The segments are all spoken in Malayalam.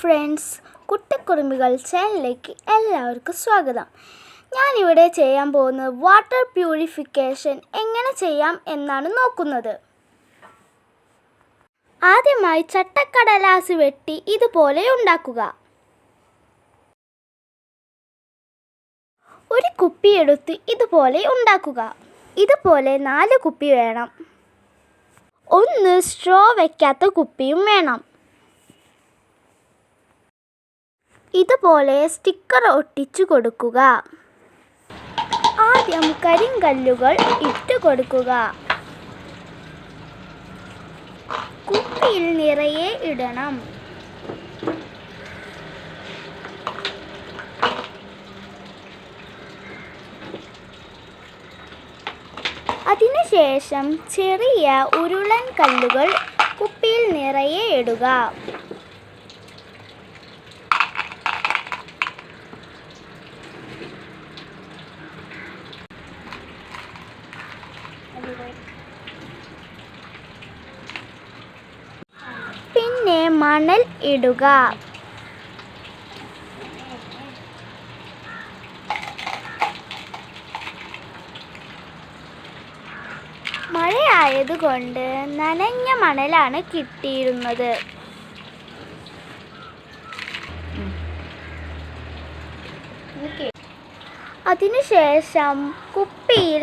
ഫ്രണ്ട്സ് കുട്ടിക്കുറുമ്പികൾ ചാനലിലേക്ക് എല്ലാവർക്കും സ്വാഗതം. ഞാനിവിടെ ചെയ്യാൻ പോകുന്നത് വാട്ടർ പ്യൂരിഫിക്കേഷൻ എങ്ങനെ ചെയ്യാം എന്നാണ് നോക്കുന്നത്. ആദ്യമായി ചട്ടക്കടലാസ് വെട്ടി ഇതുപോലെ ഉണ്ടാക്കുക. ഒരു കുപ്പി എടുത്ത് ഇതുപോലെ ഉണ്ടാക്കുക. ഇതുപോലെ നാല് കുപ്പി വേണം. ഒന്ന് സ്ട്രോ വയ്ക്കാത്ത കുപ്പിയും വേണം. ഇതുപോലെ സ്റ്റിക്കർ ഒട്ടിച്ചു കൊടുക്കുക. ആദ്യം കരിങ്കല്ലുകൾ ഇട്ട് കൊടുക്കുക. കുപ്പിയിൽ നിറയെ ഇടണം. അതിനുശേഷം ചെറിയ ഉരുളൻ കല്ലുകൾ കുപ്പിയിൽ നിറയെ ഇടുക. പിന്നെ മണൽ ഇടുക. മഴയായതുകൊണ്ട് നനഞ്ഞ മണലാണ് കിട്ടിയിരുന്നത്. അതിനുശേഷം കുപ്പിയിൽ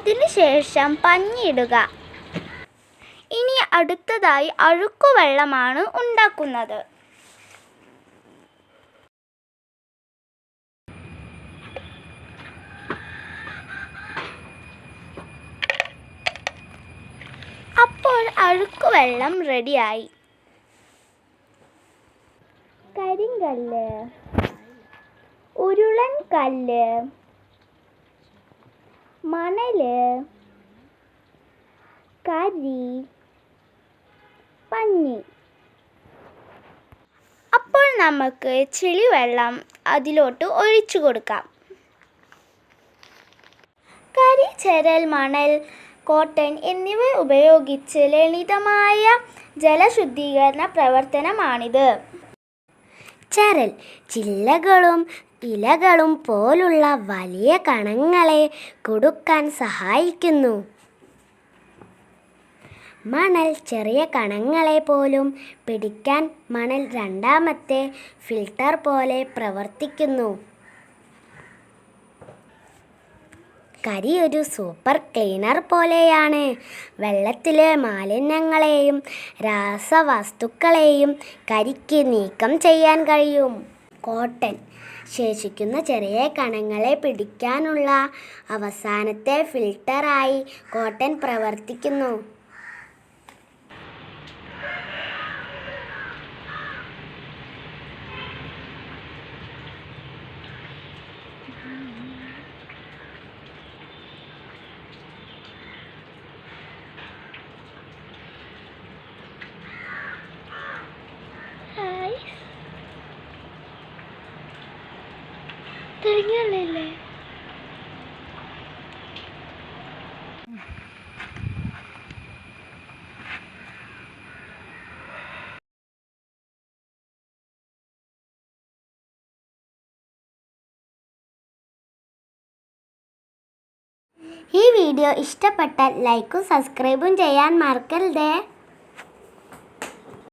അതിനുശേഷം പഞ്ഞിടുക ഇനി അടുത്തതായി അഴുക്കുവെള്ളമാണ് ഉണ്ടാക്കുന്നത്. അപ്പോൾ അഴുക്കുവെള്ളം റെഡിയായി. കരിങ്കല്ല് ഉരുളൻ കല്ല് മണൽ കരി പഞ്ഞി. അപ്പോൾ നമുക്ക് ചെളിവെള്ളം അതിലോട്ട് ഒഴിച്ചു കൊടുക്കാം. കരി ചരൽ മണൽ കോട്ടൺ എന്നിവ ഉപയോഗിച്ച് ലളിതമായ ജലശുദ്ധീകരണ പ്രവർത്തനമാണിത്. ചരൽ ചില്ലകളും ഇലകളും പോലുള്ള വലിയ കണങ്ങളെ കൊടുക്കാൻ സഹായിക്കുന്നു. മണൽ ചെറിയ കണങ്ങളെ പോലും പിടിക്കാൻ മണൽ രണ്ടാമത്തെ ഫിൽട്ടർ പോലെ പ്രവർത്തിക്കുന്നു. കരി ഒരു സൂപ്പർ ക്ലീനർ പോലെയാണ്. വെള്ളത്തിലെ മാലിന്യങ്ങളെയും രാസവസ്തുക്കളെയും കരിക്ക് നീക്കം ചെയ്യാൻ കഴിയും. കോട്ടൺ ശേഷിക്കുന്ന ചെറിയ കണങ്ങളെ പിടിക്കാനുള്ള അവസാനത്തെ ഫിൽട്ടറായി കോട്ടൺ പ്രവർത്തിക്കുന്നു. തെളിഞ്ഞല്ലേ ഈ വീഡിയോ ഇഷ്ടപ്പെട്ടാൽ ലൈക്കും സബ്സ്ക്രൈബും ചെയ്യാൻ മറക്കരുതേ.